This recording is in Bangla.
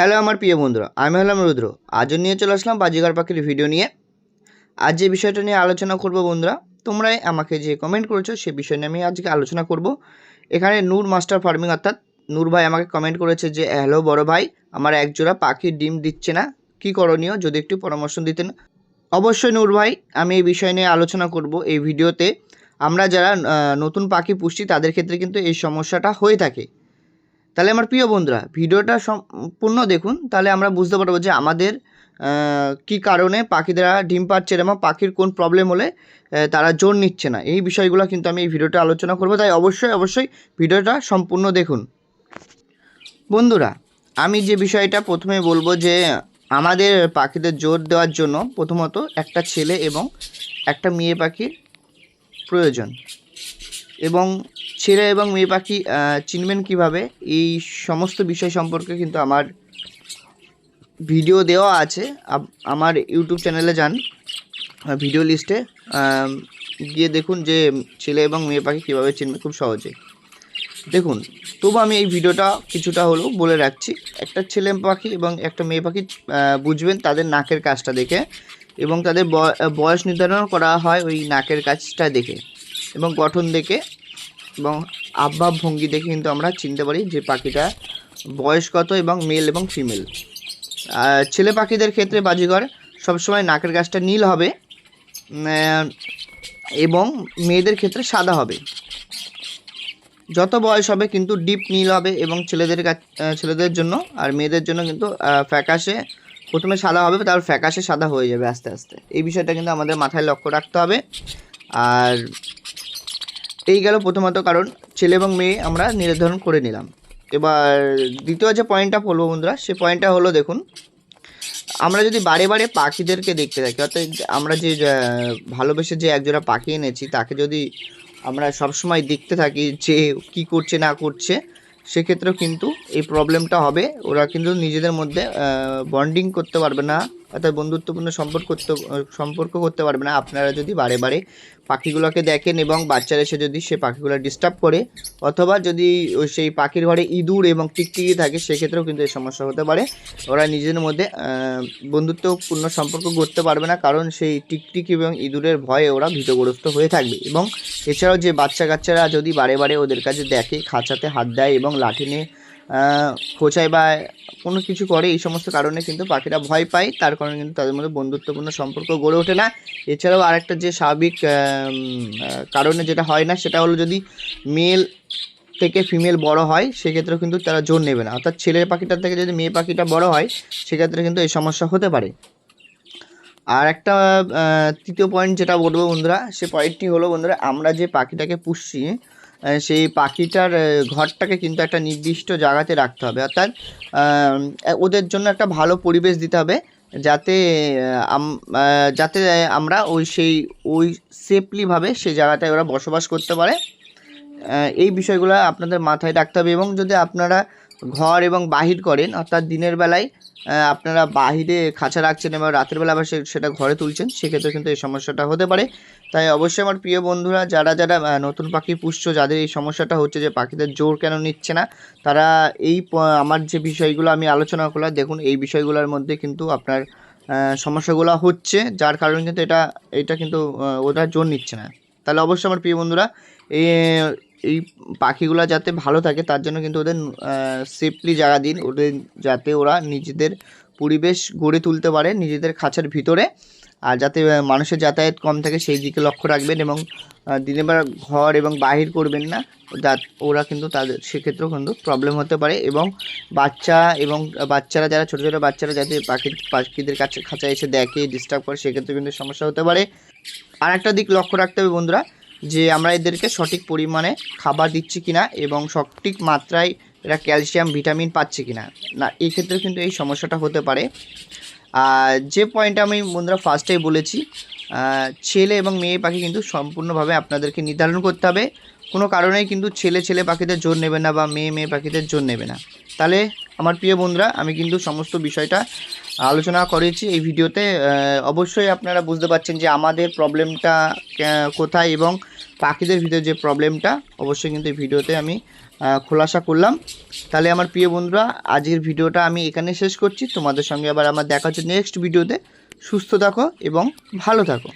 হ্যালো আমার প্রিয় বন্ধুরা, আমি হলাম রুদ্র। আজও নিয়ে চলে আসলাম বাজিগার পাখির ভিডিও নিয়ে। আজ যে বিষয়টা নিয়ে আলোচনা করব বন্ধুরা, তোমরাই আমাকে যে কমেন্ট করেছ সে বিষয় নিয়ে আমি আজকে আলোচনা করব। এখানে নূর মাস্টার ফার্মিং, অর্থাৎ নূর ভাই আমাকে কমেন্ট করেছে যে, হ্যালো বড় ভাই, আমার এক জোড়া পাখির ডিম দিচ্ছে না, কি করণীয়? যদি একটু পরামর্শ দিতেন। অবশ্যই নূর ভাই, আমি এই বিষয় নিয়ে আলোচনা করব এই ভিডিওতে আমরা যারা নতুন পাখি পুষছি, তাদের ক্ষেত্রে কিন্তু এই সমস্যাটা হয়ে থাকে। তাহলে আমার প্রিয় বন্ধুরা, ভিডিওটা সম্পূর্ণ দেখুন, তাহলে আমরা বুঝতে পারব যে আমাদের কি কারণে পাখিরা ডিম পাচ্ছে এবং পাখির কোন প্রবলেম হলে তারা জোর নিচ্ছে না। এই বিষয়গুলো কিন্তু আমি এই ভিডিওটা আলোচনা করব, তাই অবশ্যই অবশ্যই ভিডিওটা সম্পূর্ণ দেখুন। বন্ধুরা, আমি যে বিষয়টা প্রথমে বলব যে, আমাদের পাখিদের জোর দেওয়ার জন্য প্রথমত একটা ছেলে এবং একটা মেয়ে পাখির প্রয়োজন। এবং ছেলে এবং মেয়ে পাখি চিনবেন কীভাবে? এই সমস্ত বিষয় সম্পর্কে কিন্তু আমার ভিডিও দেওয়া আছে। আমার ইউটিউব চ্যানেলে যান ভিডিও লিস্টে। গিয়ে দেখুন যে ছেলে এবং মেয়ে পাখি কীভাবে চিনবে খুব সহজে। দেখুন, তবু আমি এই ভিডিওটা কিছুটা হলেও বলে রাখছি। একটা ছেলে পাখি এবং একটা মেয়ে পাখি বুঝবেন তাদের নাকের কাজটা দেখে এবং তাদের বয়স নির্ধারণ করা হয় ওই নাকের কাজটা দেখে। এবং গঠন দেখে এবং আবভাব ভঙ্গি দেখে কিন্তু আমরা চিনতে পারি যে পাখিটা বয়স কত এবং মেল এবং ফিমেল ছেলে পাখিদের ক্ষেত্রে বাজিঘর সবসময় নাকের গাছটা নীল হবে এবং মেয়েদের ক্ষেত্রে সাদা হবে। যত বয়স হবে কিন্তু ডিপ নীল হবে এবং ছেলেদের ছেলেদের জন্য আর মেয়েদের জন্য কিন্তু ফ্যাকাশে প্রথমে সাদা হবে তারপর ফ্যাকাশে সাদা হয়ে যাবে আস্তে আস্তে। এই বিষয়টা কিন্তু আমাদের মাথায় লক্ষ্য রাখতে হবে। আর এই গেল প্রথমত কারণ ছেলে এবং মেয়ে আমরা নির্ধারণ করে নিলাম। এবার দ্বিতীয় যে পয়েন্টটা বলব বন্ধুরা, সে পয়েন্টটা হলো দেখুন, আমরা যদি বারে বারে পাখিদেরকে দেখতে থাকি, অর্থাৎ আমরা যে ভালোবেসে যে একজোড়া পাখি এনেছি, তাকে যদি আমরা সবসময় দেখতে থাকি যে কি করছে, না করছে, সেক্ষেত্রেও কিন্তু এই প্রবলেমটা হবে। ওরা কিন্তু নিজেদের মধ্যে বন্ডিং করতে পারবে না। অর্থাৎ বন্ধুত্বপূর্ণ সম্পর্ক করতে সম্পর্ক করতে পারবে না। আপনারা যদি বারে বারে পাখিগুলোকে দেখেন এবং বাচ্চারা এসে যদি সে পাখিগুলো ডিস্টার্ব করে, অথবা যদি সেই পাখির ঘরে ইঁদুর এবং টিকটিকি থাকে, সেক্ষেত্রেও কিন্তু এই সমস্যা হতে পারে। ওরা নিজেদের মধ্যে বন্ধুত্বপূর্ণ সম্পর্ক করতে পারবে না, কারণ সেই টিকটিকি এবং ইঁদুরের ভয়ে ওরা ভীতগ্রস্ত হয়ে থাকবে। এবং এছাড়াও যে বাচ্চা কাচ্চারা যদি বারে বারে ওদের কাছে দেখে, খাঁচাতে হাত দেয় এবং লাঠি নিয়ে খোঁচায় বা কোনো কিছু করে, এই সমস্ত কারণে কিন্তু পাখিরা ভয় পায়। তার কারণে কিন্তু তাদের মধ্যে বন্ধুত্বপূর্ণ সম্পর্ক গড়ে ওঠে না। এছাড়াও আরেকটা যে স্বাভাবিক কারণে যেটা হয় না, সেটা হলো যদি মেল থেকে ফিমেল বড় হয়, সেক্ষেত্রেও কিন্তু তারা জোর নেবে না। অর্থাৎ ছেলের পাখিটার থেকে যদি মেয়ে পাখিটা বড় হয়, সেক্ষেত্রে কিন্তু এই সমস্যা হতে পারে। আর একটা তৃতীয় পয়েন্ট যেটা বলব বন্ধুরা, সে পয়েন্টটি হলো বন্ধুরা, আমরা যে পাখিটাকে পুষছি সেই পাখিটার ঘরটাকে কিন্তু একটা নির্দিষ্ট জায়গাতে রাখতে হবে। অর্থাৎ ওদের জন্য একটা ভালো পরিবেশ দিতে হবে যাতে যাতে আমরা ওই সেই, ওই সেফলিভাবে সেই জায়গাটায় ওরা বসবাস করতে পারে। এই বিষয়গুলো আপনাদের মাথায় রাখতে হবে এবং যদি আপনারা ঘর এবং বাহির করেন, অর্থাৎ দিনের বেলায় আপনারা বাহিরে খাঁচা রাখছেন এবং রাতের বেলা আবার সেটা ঘরে তুলছেন, সেক্ষেত্রে কিন্তু এই সমস্যাটা হতে পারে। তাই অবশ্যই আমার প্রিয় বন্ধুরা, যারা যারা নতুন পাখি পুষছো, যাদের এই সমস্যাটা হচ্ছে যে পাখিদের জোর কেন নিচ্ছে না, তারা এই আমার যে বিষয়গুলো আমি আলোচনা করলাম, দেখুন এই বিষয়গুলোর মধ্যে কিন্তু আপনার সমস্যাগুলো হচ্ছে, যার কারণে কিন্তু এটা এটা কিন্তু ওরা জোর নিচ্ছে না। তাহলে অবশ্যই আমার প্রিয় বন্ধুরা এই পাখিগুলো যাতে ভালো থাকে, তার জন্য কিন্তু ওদের সেফলি জায়গা দিন। ওদের যাতে ওরা নিজেদের পরিবেশ গড়ে তুলতে পারে, নিজেদের খাঁচার ভিতরে। আর যাতে মানুষের যাতায়াত কম থাকে, সেই দিকে লক্ষ্য রাখবেন এবং দিনের বেলা ঘর এবং বাহির করবেন না ওরা কিন্তু তাদের, সেক্ষেত্রেও কিন্তু প্রবলেম হতে পারে। এবং বাচ্চা এবং বাচ্চারা যারা, ছোটো ছোটো বাচ্চারা যাতে পাখি, পাখিদের কাছে, খাঁচায় এসে দেখে ডিস্টার্ব করে সেক্ষেত্রে কিন্তু সমস্যা হতে পারে। আর একটা দিক লক্ষ্য রাখতে হবে বন্ধুরা যে আমরা এদেরকে সঠিক পরিমাণে খাবার দিচ্ছি কিনা এবং সঠিক মাত্রায় এরা ক্যালসিয়াম, ভিটামিন পাচ্ছে কিনা। না, এই ক্ষেত্রে কিন্তু এই সমস্যাটা হতে পারে। আর যে পয়েন্ট আমি বন্ধুরা ফার্স্টেই বলেছি ছেলে এবং মেয়ে পাখি কিন্তু সম্পূর্ণভাবে আপনাদেরকে নির্ধারণ করতে হবে। কোনো কারণেই কিন্তু ছেলে ছেলে পাখিদের জোর নেবে না বা মেয়ে মেয়ে পাখিদের জোর নেবে না। তাহলে, আমার প্রিয় বন্ধুরা, আমি কিন্তু সমস্ত বিষয়টা আলোচনা করেছি এই ভিডিওতে। অবশ্যই আপনারা বুঝতে পারছেন যে আমাদের প্রবলেমটা কোথায় এবং পাখিদের ভিতরে যে প্রবলেমটা, অবশ্যই কিন্তু এই ভিডিওতে আমি খোলাসা করলাম। তাহলে আমার প্রিয় বন্ধুরা, আজকের ভিডিওটা আমি এখানে শেষ করছি। তোমাদের সঙ্গে আবার আমার দেখা হচ্ছে নেক্সট ভিডিওতে। সুস্থ থাকো এবং ভালো থাকো।